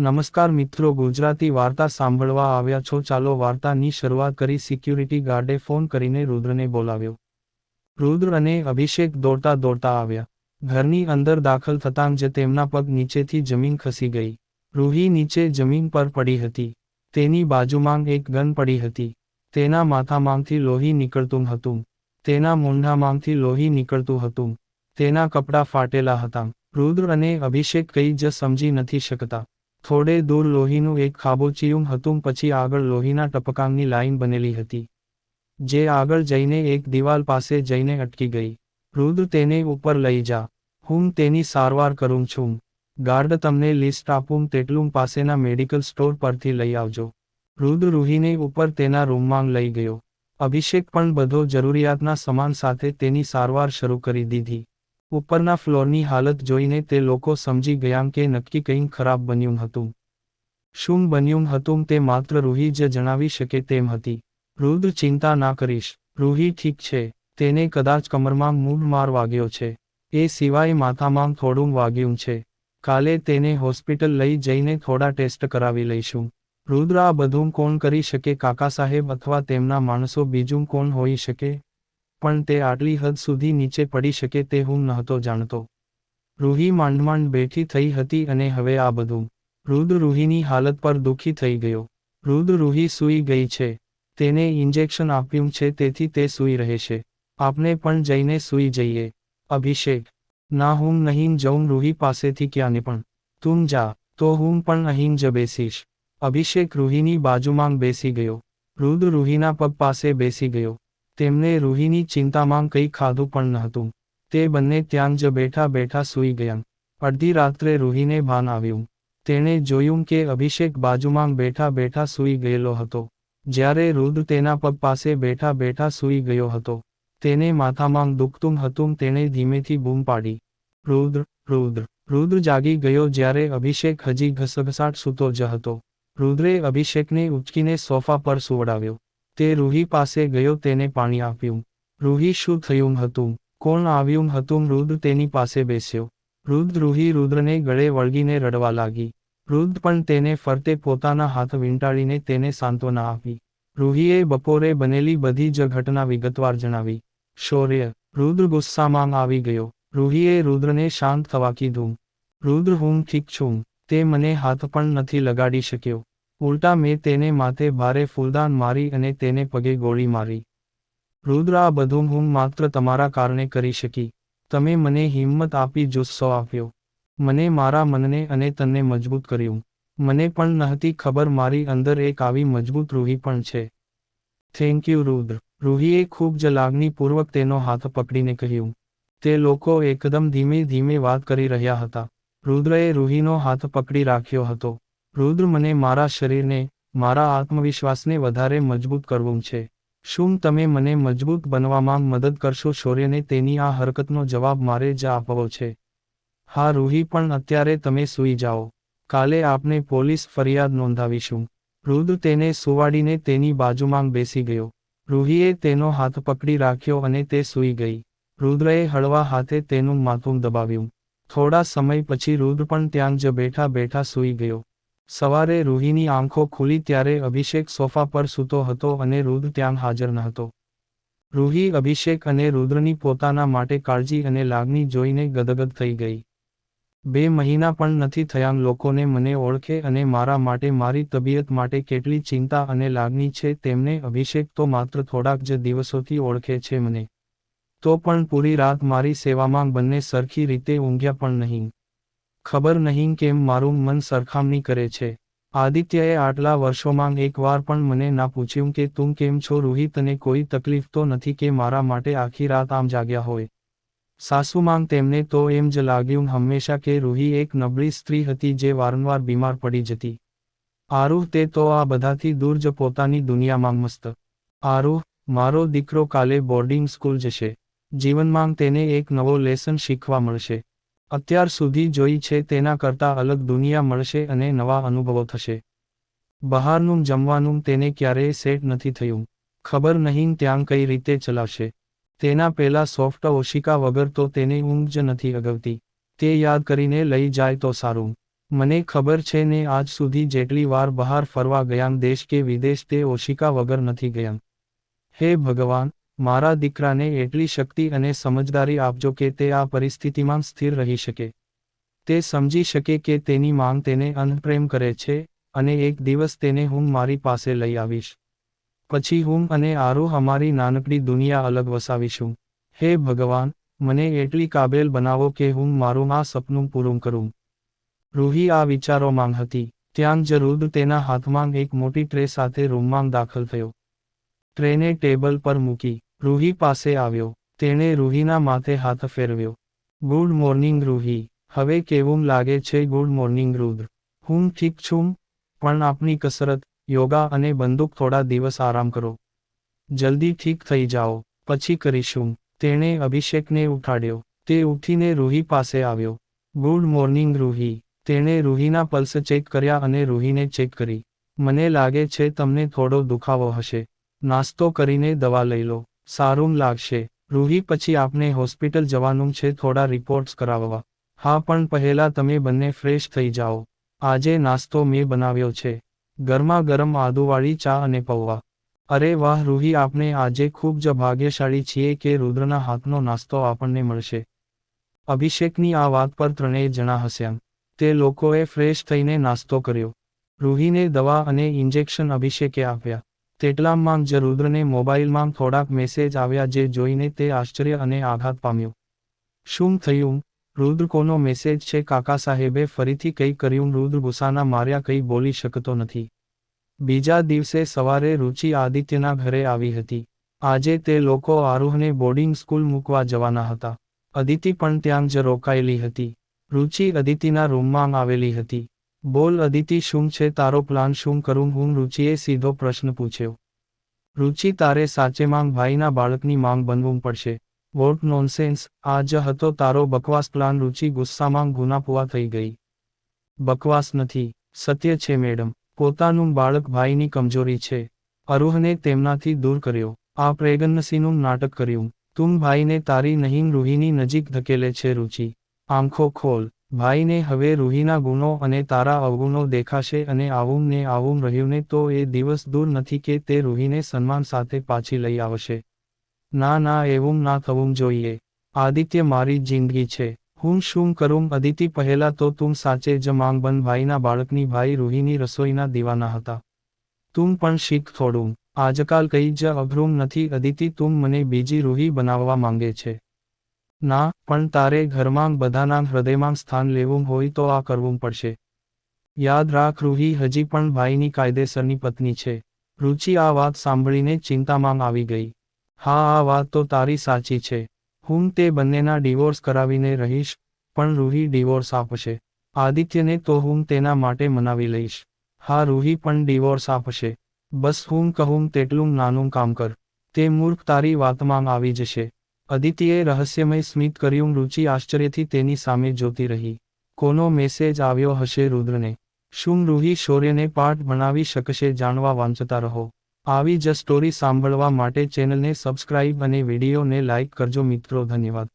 નમસ્કાર મિત્રો, ગુજરાતી વાર્તા સાંભળવા આવ્યા છો. ચાલો વાર્તાની શરૂઆત કરી. સિક્યુરિટી ગાર્ડે ફોન કરીને રુદ્રને બોલાવ્યો. રુદ્ર અને અભિષેક દોડતા દોડતા આવ્યા. ઘરની અંદર દાખલ થતાં જ તેમના પગ નીચેથી જમીન ખસી ગઈ. રૂહી નીચે જમીન પર પડી હતી. તેની બાજુમાં એક ગન પડી હતી. તેના માથામાંથી લોહી નીકળતું હતું. તેના મૂંઢામાંથી લોહી નીકળતું હતું. તેના કપડાં ફાટેલા હતા. રુદ્ર અને અભિષેક કંઈ જ સમજી નથી શકતા. થોડે દૂર લોહીનું એક ખાબોચિયું હતું, પછી આગળ લોહીના ટપકાંની લાઈન બનેલી હતી, જે આગળ જઈને એક દિવાલ પાસે જઈને અટકી ગઈ. રુદ્ર, તેને ઉપર લઈ જા. હું તેની સારવાર કરું છું. ગાર્ડ, તમને લિસ્ટ આપું, તેટલું પાસેના મેડિકલ સ્ટોર પરથી લઈ આવજો. રુદ્ર રૂહીને ઉપર તેના રૂમમાં લઈ ગયો. અભિષેક પણ બધો જરૂરિયાતના સામાન સાથે તેની સારવાર શરૂ કરી દીધી. ઉપરના ફ્લોરની હાલત જોઈને તે લોકો સમજી ગયા કે નક્કી કંઈ ખરાબ બન્યું હતું. શું બન્યું હતું તે માત્ર રૂહી જ જણાવી શકે તેમ હતી. રુદ્ર ચિંતા ના કરીશ. રૂહી ઠીક છે. તેને કદાચ કમરમાં મૂળ માર વાગ્યો છે. એ સિવાય માથામાં થોડું વાગ્યું છે. કાલે તેને હોસ્પિટલ લઈ જઈને થોડા ટેસ્ટ કરાવી લઈશું. રુદ્ર આ બધું કોણ કરી શકે કાકા સાહેબ અથવા તેમના માણસો બીજું કોણ હોઈ શકે? પણ તે આટલી હદ સુધી નીચે પડી શકે તે હું નહોતો જાણતો. રૂહી માંડ માંડ બેઠી થઈ હતી અને હવે આ બધું. રુદ્ર રૂહીની હાલત પર દુઃખી થઈ ગયો. રુદ્ર રૂહી સૂઈ ગઈ છે. તેને ઇન્જેક્શન આપ્યું છે તેથી તે સૂઈ રહેશે આપણે પણ જઈને સૂઈ જઈએ. અભિષેક. ના હું નહીં જઉં રૂહી પાસેથી ક્યાંને પણ. તું જા, તો હું પણ અહીં જ બેસીશ. અભિષેક રૂહીની બાજુમાં બેસી ગયો. રુદ્ર રૂહીના પગ પાસે બેસી ગયો. તેમને રૂહીની ચિંતામાં કંઈ ખાધું પણ ન હતું તે બંને ત્યાં જ બેઠા બેઠા સૂઈ ગયા. અડધી રાત્રે રૂહીને ભાન આવ્યું. તેણે જોયું કે અભિષેક બાજુમાં બેઠા બેઠા સૂઈ ગયેલો હતો. જ્યારે રુદ્ર તેના પગ પાસે બેઠા બેઠા સૂઈ ગયો હતો. તેને માથામાં દુખતું હતું, તેણે ધીમેથી બૂમ પાડી. રુદ્ર રુદ્ર રુદ્ર જાગી ગયો જ્યારે અભિષેક હજી ઘસઘસાટ સૂતો જ હતો. રુદ્રે અભિષેકને ઉચકીને સોફા પર સુવડાવ્યો. તે રૂહી પાસે ગયો તેને પાણી આપ્યું. રૂહી શું થયું હતું? કોણ આવ્યું હતું? રુદ્ર તેની પાસે બેસ્યો. રુદ્ર રૂહી રુદ્રને ગળે વળગીને રડવા લાગી. રુદ્ર પણ તેને ફરતે પોતાના હાથ વીંટાળીને તેને સાંત્વના આપી. રૂહીએ બપોરે બનેલી બધી જ ઘટના વિગતવાર જણાવી. શૌર્ય. રુદ્ર ગુસ્સામાં આવી ગયો. રૂહીએ રુદ્રને શાંત થવા કીધું. રુદ્ર, હું ઠીક છું. તે મને હાથ પણ નથી લગાડી શક્યો. ઉલટા મેં તેને માથે ભારે ફૂલદાન મારી અને તેને પગે ગોળી મારી. રુદ્ર, આ બધું હું માત્ર તમારા કારણે કરી શકી. તમે મને હિંમત આપી જુસ્સો આપ્યો. મને મારા મનને અને તને મજબૂત કર્યું. મને પણ નહતી ખબર મારી અંદર એક આવી મજબૂત રૂહી પણ છે. થેન્ક યુ રુદ્ર. રૂહીએ ખૂબ જ લાગણીપૂર્વક તેનો હાથ પકડીને કહ્યું. તે લોકો એકદમ ધીમે ધીમે વાત કરી રહ્યા હતા. રુદ્રએ રૂહીનો હાથ પકડી રાખ્યો હતો. રુદ્ર મને મારા શરીરને, મારા આત્મવિશ્વાસને વધારે મજબૂત કરવું છે. શું તમે મને મજબૂત બનવામાં મદદ કરશો? શૌર્યને તેની આ હરકતનો જવાબ મારે જ આપવો છે. હા, રૂહી, પણ અત્યારે તમે સૂઈ જાઓ. કાલે આપણે પોલીસ ફરિયાદ નોંધાવીશું. રુદ્ર તેને સુવાડીને તેની બાજુમાં બેસી ગયો. રૂહીએ તેનો હાથ પકડી રાખ્યો અને તે સૂઈ ગઈ. રુદ્રએ હળવા હાથે તેનું માથું દબાવ્યું. થોડા સમય પછી રુદ્ર પણ ત્યાં જ બેઠા બેઠા સૂઈ ગયો. સવારે રૂહીની આંખો ખુલી ત્યારે અભિષેક સોફા પર સૂતો હતો અને રુદ્ર ત્યાં હાજર ન હતો. રૂહી અભિષેક અને રુદ્રની પોતાના માટે કાળજી અને લાગણી જોઈને ગદગદ થઈ ગઈ. બે મહિના પણ નથી થયા, લોકોને મને ઓળખે અને મારા માટે મારી તબિયત માટે કેટલી ચિંતા અને લાગણી છે તેમને અભિષેક તો માત્ર થોડાક જ દિવસોથી ઓળખે છે મને. તો પણ પૂરી રાત મારી સેવામાં બંને સરખી રીતે ઊંઘ્યા પણ નહીં. ખબર નહીં કેમ મારું મન સરખામણી કરે છે. આદિત્યએ આટલા વર્ષોમાં એકવાર પણ મને ના પૂછ્યું કે તું કેમ છો રૂહી તને કોઈ તકલીફ તો નથી કે મારા માટે આખી રાત આમ જાગ્યા હોય. સાસુમાં તેમને તો એમ જ લાગ્યું હંમેશા કે રૂહી એક નબળી સ્ત્રી હતી જે વારંવાર બીમાર પડી જતી. આરુહ તે તો આ બધાથી દૂર જ પોતાની દુનિયામાં મસ્ત. આરુહ, મારો દીકરો કાલે બોર્ડિંગ સ્કૂલ જશે. જીવનમાં તેને એક નવો લેસન શીખવા મળશે. અત્યાર સુધી જોઈ છે તેના કરતાં અલગ દુનિયા મળશે અને નવા અનુભવો થશે. બહારનું જમવાનું તેને ક્યારેય સેટ નથી થયું. ખબર નહીં ત્યાં કઈ રીતે ચલાવશે. તેના પહેલા સોફ્ટ ઓશિકા વગર તો તેને ઊંઘ જ નથી અગવતી. તે યાદ કરીને લઈ જાય તો સારું. મને ખબર છે ને આજ સુધી જેટલી વાર બહાર ફરવા ગયામ દેશ કે વિદેશ તે ઓશિકા વગર નથી ગયામ હે ભગવાન! મારા દીકરાને એટલી શક્તિ અને સમજદારી આપજો કે તે આ પરિસ્થિતિમાં સ્થિર રહી શકે. તે સમજી શકે કે તેની માંગ તેને અનપ્રેમ કરે છે અને એક દિવસ તેને હું મારી પાસે લઈ આવીશ. પછી હું અને આરૂહ અમારી નાનકડી દુનિયા અલગ વસાવીશું. હે ભગવાન, મને એટલી કાબેલ બનાવો કે હું મારું આ સપનું પૂરું કરું. રૂહી આ વિચારોમાં હતી. ત્યાં જ રુદ તેના હાથમાં એક મોટી ટ્રે સાથે રૂમમાં દાખલ થયો. ટ્રેને ટેબલ પર મૂકી. રૂહી પાસે આવ્યો. તેણે રૂહીના માથે હાથ ફેરવ્યો. Good morning Ruhi. હવે કેવું લાગે છે ગુડ મોર્નિંગ રુદ્ર? હું ઠીક છું, પણ આપની કસરત, યોગા અને બંદૂક થોડા દિવસ આરામ કરો. જલ્દી ઠીક થઈ જાઓ. પછી કરીશું. તેણે અભિષેકને ઉઠાડ્યો. તે ઉઠીને રૂહી પાસે આવ્યો. Good morning Ruhi. તેણે રૂહીના પલ્સ ચેક કર્યા અને રૂહીને ચેક કરી. મને લાગે છે તમને થોડો દુખાવો હશે. નાસ્તો કરીને દવા લઈ લો. સારું લાગશે. રૂહી પછી આપને હોસ્પિટલ જવાનું છે થોડા રિપોર્ટ્સ કરાવવા. હા, પણ પહેલા તમે બંને ફ્રેશ થઈ જાઓ. આજે નાસ્તો મેં બનાવ્યો છે. ગરમા ગરમ આદુવાળી ચા અને પૌવા. અરે વાહ, રૂહી આપણે આજે ખૂબ જ ભાગ્યશાળી છીએ કે રુદ્રના હાથનો નાસ્તો આપણને મળશે. અભિષેકની આ વાત પર ત્રણેય જણા હસ્યા. તે લોકોએ ફ્રેશ થઈને નાસ્તો કર્યો. રૂહીને દવા અને ઇન્જેક્શન અભિષેકે આપ્યા. તેટલામાં જ રુદ્રને મોબાઈલમાં થોડાક મેસેજ આવ્યા જે જોઈને તે આશ્ચર્ય અને આઘાત પામ્યો. શું થયું? રુદ્ર કોનો મેસેજ છે? કાકા સાહેબે ફરીથી કંઈ કર્યું? રુદ્ર ગુસાના માર્યા કંઈ બોલી શકતો નથી. બીજા દિવસે સવારે રુચિ આદિત્યના ઘરે આવી હતી. આજે તે લોકો આરુહને બોર્ડિંગ સ્કૂલ મૂકવા જવાના હતા. અદિતિ પણ ત્યાં જ રોકાયેલી હતી. રુચિ અદિતિના રૂમમાં આવેલી હતી. બોલ અદિતિ, શું છે તારો પ્લાન શું કરું? હું રુચિએ સીધો પ્રશ્ન પૂછ્યો. રુચિ, તારે સાચેમાં ભાઈના બાળકની માંગ બનવું પડશે. વોટ નોનસેન્સ આ જ હતો તારો બકવાસ પ્લાન રુચિ ગુસ્સામાં ગુનાપુઆ થઈ ગઈ. બકવાસ નથી. સત્ય છે, મેડમ. પોતાનું બાળક ભાઈની કમજોરી છે. અરુહને તેમનાથી દૂર કર્યો. આ પ્રેગનસીનું નાટક કર્યું. તું ભાઈને તારી નહીં રૂહીની નજીક ધકેલે છે, રુચિ. આંખો ખોલ. ભાઈને હવે રૂહીના ગુનો અને તારા અવગુણો દેખાશે અને આવું ને આવું રહ્યું ને તો એ દિવસ દૂર નથી કે તે રૂહીને સન્માન સાથે પાછી લઈ આવશે. ના ના, એવું ના થવું જોઈએ. આદિત્ય મારી જિંદગી છે. હું શું કરું? અદિતિ પહેલા તો તું સાચે જ માંગ બન ભાઈના બાળકની ભાઈ રૂહીની રસોઈના દીવાના હતા. તું પણ શીખ થોડું. આજકાલ કઈ જ અઘરું નથી. અદિતિ, તું મને બીજી રૂહી બનાવવા માંગે છે. ના, પણ તારે ઘરમાં બધાના હૃદયમાં સ્થાન લેવું હોય તો આ કરવું પડશે. યાદ રાખ રૂહી હજી પણ ભાઈની કાયદેસરની પત્ની છે. રુચિ આ વાત સાંભળીને ચિંતામાં આવી ગઈ. હા, આ વાત તો તારી સાચી છે. હું તે બંનેના ડિવોર્સ કરાવીને રહીશ, પણ રૂહી ડિવોર્સ આપશે. આદિત્યને તો હું તેના માટે મનાવી લઈશ. હા, રૂહી પણ ડિવોર્સ આપશે. બસ હું કહું તેટલું નાનું કામ કર. તે મૂર્ખ તારી વાતમાં આવી જશે. અદિતિએ રહસ્યમય સ્મિત કર્યું, રુચિ આશ્ચર્યથી તેની સામે જોતી રહી. કોનો મેસેજ આવ્યો હશે રુદ્રને? શું રૂહી શૌર્યને પાઠ ભણાવી શકશે જાણવા વાંચતા રહો. આવી જ સ્ટોરી સાંભળવા માટે ચેનલને સબસ્ક્રાઇબ અને વિડીયોને લાઇક કરજો મિત્રો, ધન્યવાદ.